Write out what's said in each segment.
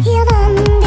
Yalan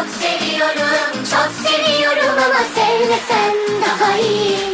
Çok seviyorum, çok seviyorum ama sevmesen daha iyi.